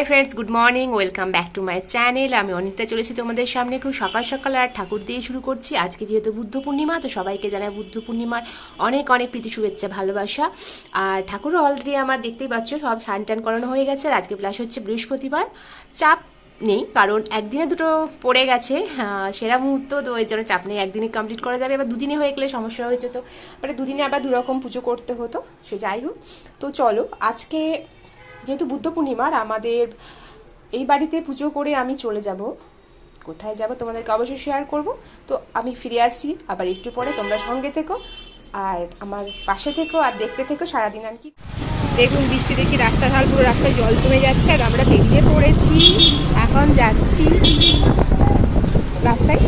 Hi friends good morning welcome back to my channel আমি অনিতা চলেছি তোমাদের সামনে। খুব সকাল সকাল আর ঠাকুর দিয়ে শুরু করছি। আজকে যেহেতু বুদ্ধ পূর্ণিমা, তো সবাইকে জানাই বুদ্ধ পূর্ণিমার অনেক অনেক প্রীতি, শুভেচ্ছা, ভালোবাসা। আর ঠাকুরও অলরেডি আমার দেখতেই পাচ্ছ, সব স্নান টান করানো হয়ে গেছে। আর আজকে প্লাস হচ্ছে বৃহস্পতিবার। চাপ নেই, কারণ একদিনে দুটো পড়ে গেছে সেরা মুহূর্ত, তো ওই জন্য চাপ নেই। একদিনে কমপ্লিট করা যাবে, এবার দুদিনে হয়ে গেলে সমস্যা হয়েছে তো। মানে দুদিনে আবার দুরকম পুজো করতে হতো, সে যাই হোক। তো চলো, আজকে যেহেতু বুদ্ধ পূর্ণিমার আমাদের এই বাড়িতে পুজো করে আমি চলে যাব। কোথায় যাব তোমাদেরকে অবশ্যই শেয়ার করব। তো আমি ফিরে আসছি, আবার একটু পরে তোমরা সঙ্গে থেকো। আর আমার পাশে থেকো আর দেখতে থেকো সারাদিন আর কি। দেখুন, বৃষ্টি দেখি রাস্তা ঢাল পুরো রাস্তায় জল জমে যাচ্ছে আর আমরা বেরিয়ে পড়েছি। এখন যাচ্ছি রাস্তায়।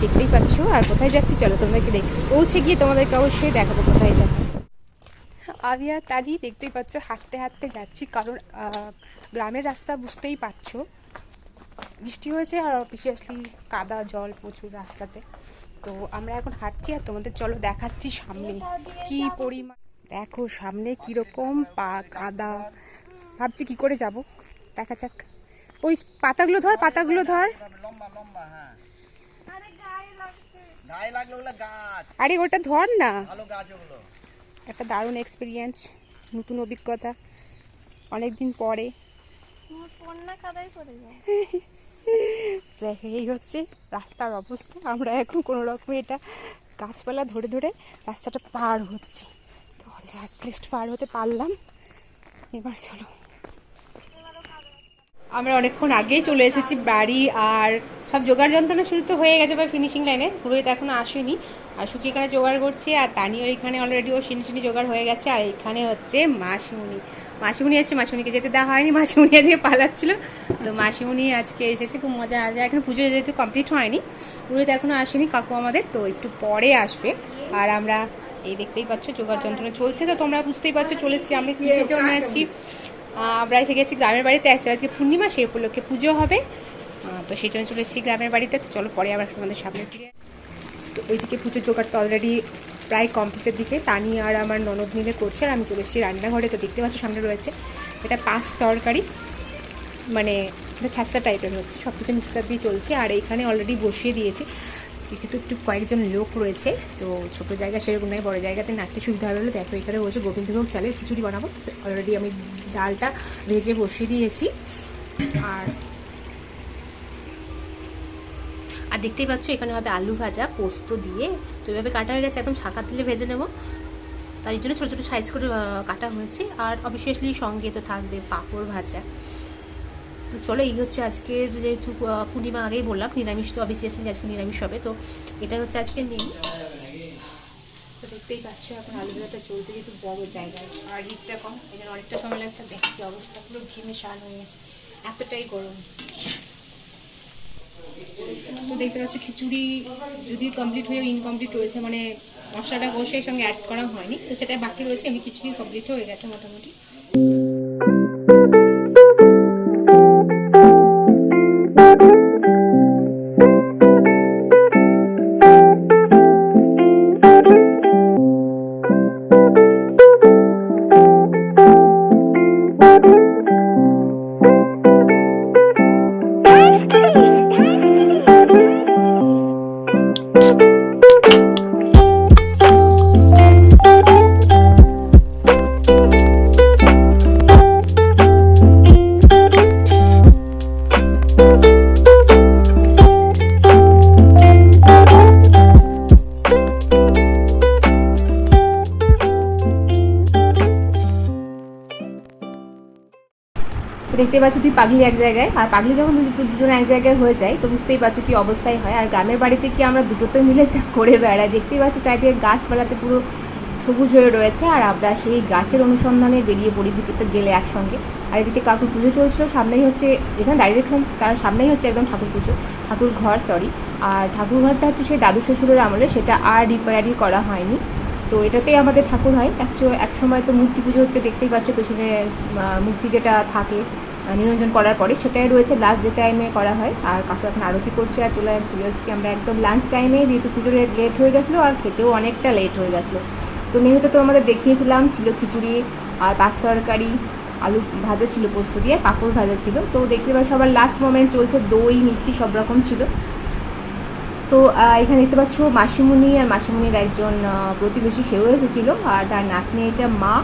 দেখতেই পাচ্ছ, আর কোথায় যাচ্ছি? চলো তোমাদেরকে দেখ পৌঁছে গিয়ে তোমাদেরকে অবশ্যই দেখাবো কোথায় যাচ্ছি। আমি আর তারই দেখতেই পাচ্ছ হাঁটতে হাঁটতে যাচ্ছি কারণ গ্রামের রাস্তা বুঝতেই পারছ। বৃষ্টি হয়েছে আর অফিসিয়াসলি কাদা জল প্রচুর রাস্তাতে। তো আমরা এখন হাঁটছি আর তোমাদের চলো দেখাচ্ছি সামনে কি পরিমাণ। দেখো সামনে কীরকম পা কাদা। ভাবছি কি করে যাব। দেখা যাক। ওই পাতাগুলো ধর পাতাগুলো ধর। লম্বা লম্বা হ্যাঁ গায়ে লাগল ওগুলো গাছ। আরে ওটা ধর না। ভালো গাছ ওগুলো। একটা দারুণ এক্সপিরিয়েন্স নতুন অভিজ্ঞতা অনেক দিন পরে এই হচ্ছে রাস্তার অবস্থা। আমরা এখন কোনো রকম এটা গাছপালা ধরে ধরে রাস্তাটা পার হচ্ছি। তো লাস্ট লিস্ট পার হতে পারলাম। এবার চলো। আমরা অনেকক্ষণ আগেই চলে এসেছি বাড়ি আর সব জোগাড় যন্ত্রণা শুরু তো হয়ে গেছে বা ফিনিশিং লাইনে পুরোহিত এখনও আসেনি। আর সুখী এখানে জোগাড় করছে আর তানিও এখানে অলরেডি ও সিনি সিনি জোগাড় হয়ে গেছে। আর এখানে হচ্ছে মাসিমুনি মাসিমুনি এসছে মাসিমুনিকে যেতে দেওয়া হয়নি মাসিমুনি আজকে পালাচ্ছিল। তো মাসিমুনি আজকে এসেছে খুব মজা আছে। এখন পুজো যেহেতু কমপ্লিট হয়নি পুরোহিত এখনও আসেনি কাকু আমাদের তো একটু পরে আসবে। আর আমরা এই দেখতেই পাচ্ছ জোগাড় যন্ত্রণা চলছে। তো তোমরা বুঝতেই পারছ চলে এসেছি। আমি কিসের জন্য আহ, আমরা এসে গেছি গ্রামের বাড়িতে। অ্যাকচুয়ালি আজকে পূর্ণিমা, সেই উপলক্ষে পুজো হবে। তো সেই জন্য চলে এসেছি গ্রামের বাড়িতে। তো চলো পরে আবার আমাদের সামনে ফিরে। তো ওইদিকে পুজোর জোগাড় তো অলরেডি প্রায় কমপ্লিটের দিকে। তানি আর আমার ননদ মিলে করছে আর আমি চলে এসেছি রান্নাঘরে। তো দেখতে পাচ্ছ সামনে রয়েছে এটা পাঁচ তরকারি। মানে এটা ছ্যাঁচড়া টাইপের হচ্ছে। সব কিছু মিক্সটার দিয়ে চলছে। আর এখানে অলরেডি বসিয়ে দিয়েছি। কিন্তু একটু কয়েকজন লোক রয়েছে। তো ছোটো জায়গা সেরকম নয়, বড়ো জায়গাতে নাড়তে সুবিধা হবে দেখো এখানে বসে গোবিন্দভোগ চালের খিচুড়ি বানাবো। অলরেডি আমি ডালটা ভেজে বসিয়ে দিয়েছি। আর আর দেখতেই পাচ্ছ, এখানে হবে আলু ভাজা, পোস্ত দিয়ে। তো এভাবে কাটা হয়ে গেছে, একদম ছাকা দিলে ভেজে নেব। তাই জন্য ছোটো ছোটো সাইজ করে কাটা হয়েছে। আর অবভিয়াসলি সঙ্গে তো থাকবে পাঁপড় ভাজা। তো চলো, এই হচ্ছে আজকের পূর্ণিমা আগেই বললাম, নিরামিষ তো অবভিয়াসলি আজকে নিরামিষ হবে, তো এটা হচ্ছে আজকে নেই তো দেখতেই পাচ্ছ, এখন আলু ভাজাটা চলছে, যেহেতু বড় জায়গায়, আর হিটটা কম, এই জন্য অনেকটা সময় লাগছে, দেখি কি অবস্থা, পুরো ঘেমে শান হয়ে গেছে, এতটাই গরম। তো দেখতে পাচ্ছ, খিচুড়ি যদি কমপ্লিট হয়ে ইনকমপ্লিট রয়েছে মানে মশলাটা কষে সঙ্গে অ্যাড করা হয়নি, তো সেটা বাকি রয়েছে, এমনি খিচুড়ি কমপ্লিট হয়ে গেছে মোটামুটি। দেখতে পাচ্ছ তুই পাগলি এক জায়গায়। আর পাগলি যখন দুজন এক জায়গায় হয়ে যায়, তো বুঝতেই পারছ কি অবস্থায় হয়। আর গ্রামের বাড়িতে কি আমরা দুটো তো মিলে যা করে বেড়াই? দেখতেই পাচ্ছ চারিদিকে গাছপালাতে পুরো সবুজ হয়ে রয়েছে, আর আমরা সেই গাছের অনুসন্ধানে বেরিয়ে পড়ি দিকে তো গেলে একসঙ্গে। আর এদিকে কাকুর পুজো চলছিল, সামনেই হচ্ছে যেখানে দাঁড়িয়ে দেখলাম, তার সামনেই হচ্ছে একদম ঠাকুর পুজো, ঠাকুর ঘর সরি আর ঠাকুর ঘরটা হচ্ছে সেই দাদু শ্বশুরের আমলে, সেটা আর রিপেয়ারি করা হয়নি। তো এটাতেই আমাদের ঠাকুর হয়। একশো এক সময় তো মূর্তি পুজো হচ্ছে, দেখতেই পাচ্ছ পেছনে মূর্তি যেটা থাকে নিরঞ্জন করার পরে সেটাই রয়েছে লাস্ট যে টাইমে করা হয়। আর কাকু এখন আরতি করছে আর চলে চলে এসেছি আমরা একদম লাঞ্চ টাইমে যেহেতু পুজোর লেট হয়ে গেছিল আর খেতেও অনেকটা লেট হয়ে গেছিল। তো মেনুতে তো আমাদের দেখিয়েছিলাম, ছিল খিচুড়ি আর পাঁচ তরকারি, আলু ভাজা ছিল, পোস্ত দিয়ে, পাঁপড় ভাজা ছিল। তো দেখতে পাচ্ছি সবার লাস্ট মোমেন্ট চলছে, দই, মিষ্টি সব রকম ছিল। তো এখানে দেখতে পাচ্ছ মাসিমণি আর মাসিমণির একজন প্রতিবেশী, সেও এসেছিল। আর তার নাতনি এটা মা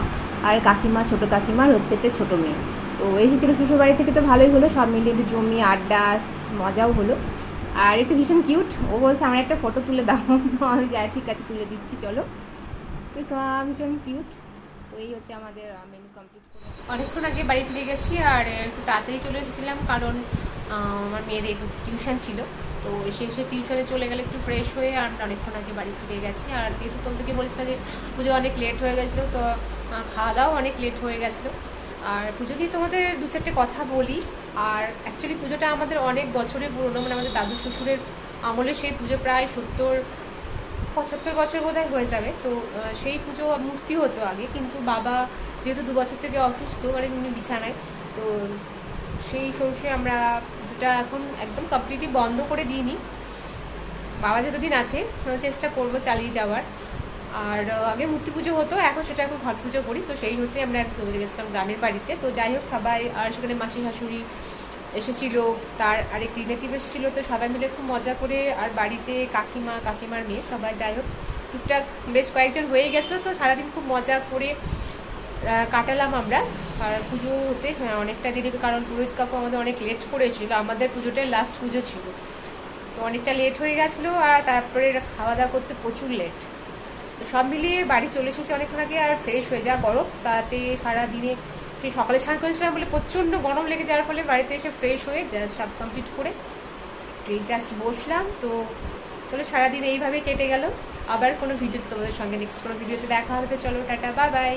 আর কাকিমা, ছোটো কাকিমার হচ্ছে একটা ছোটো মেয়ে। তো এসেছিল শ্বশুর বাড়ি থেকে তো ভালোই হলো, সব মিলিয়ে একটু জমি, আড্ডা, মজাও হলো। আর একটু ভীষণ কিউট ও বলছে, আমার একটা ফটো তুলে দাও। তো আমি যাই ঠিক আছে, তুলে দিচ্ছি, চলো। তো ভীষণ কিউট তো এই হচ্ছে আমাদের মেনু কমপ্লিট করে। অনেকক্ষণ আগে বাড়ি ফিরে গেছি আর একটু তাড়াতাড়ি চলে এসেছিলাম কারণ আমার মেয়ের একটু টিউশন ছিল। তো এসে এসে টিউশনে চলে গেলে একটু ফ্রেশ হয়ে আর অনেকক্ষণ আগে বাড়ি ফিরে গেছি। আর যেহেতু তোমাদেরকে বলেছিলাম যে পুজো অনেক লেট হয়ে গেছিল, তো খাওয়া দাওয়াও অনেক লেট হয়ে গেছিল। আর পুজো নিয়ে তোমাদের দু চারটে কথা বলি। আর অ্যাকচুয়ালি পুজোটা আমাদের অনেক বছরের পুরনো মানে আমাদের দাদু শ্বশুরের আমলে সেই পুজো প্রায় সত্তর, পঁচাত্তর বছর বোধহয় হয়ে যাবে। তো সেই পুজো মূর্তি হতো আগে, কিন্তু বাবা যেহেতু দু বছর থেকে অসুস্থ মানে উনি বিছানায়, তো সেই সরষে আমরা পুজোটা এখন একদম কমপ্লিটলি বন্ধ করে দিইনি। বাবা যতদিন আছে চেষ্টা করব চালিয়ে যাওয়ার। আর আগে মূর্তি পুজো হতো এখন সেটা এখন ঘট পুজো করি তো সেই হচ্ছে আমরা চলে গেছিলাম গ্রামের বাড়িতে। তো যাই হোক সবাই আর সেখানে মাসি শাশুড়ি এসেছিল তার আরেক রিলেটিভ এসেছিল তো সবাই মিলে খুব মজা করে আর বাড়িতে কাকিমা কাকিমার মেয়ে সবাই যাই হোক টুকটাক বেশ কয়েকজন হয়ে গেছিল তো সারাদিন খুব মজা করে কাটালাম আমরা। আর পুজো হতে হ্যাঁ, অনেকটা দেরি কারণ পুরোহিত কাকু আমাদের অনেক লেট করেছিল আমাদের পুজোটাই লাস্ট পুজো ছিল। তো অনেকটা লেট হয়ে গেছিল আর তারপরে খাওয়া দাওয়া করতে প্রচুর লেট তো সব মিলিয়ে বাড়ি চলে এসেছি অনেকক্ষণ আগে আর ফ্রেশ হয়ে যা গরম। তাতে সারা দিনে সেই সকালে স্নান করেছিলাম বলে প্রচণ্ড গরম লেগে যাওয়ার ফলে বাড়িতে এসে ফ্রেশ হয়ে জাস্ট সব কমপ্লিট করে ট্রেন জাস্ট বসলাম। তো চলো সারাদিন এইভাবে কেটে গেল। আবার কোনো ভিডিও তোমাদের সঙ্গে নেক্সট কোনো ভিডিওতে দেখা হবে। চলো টাটা বাই বাই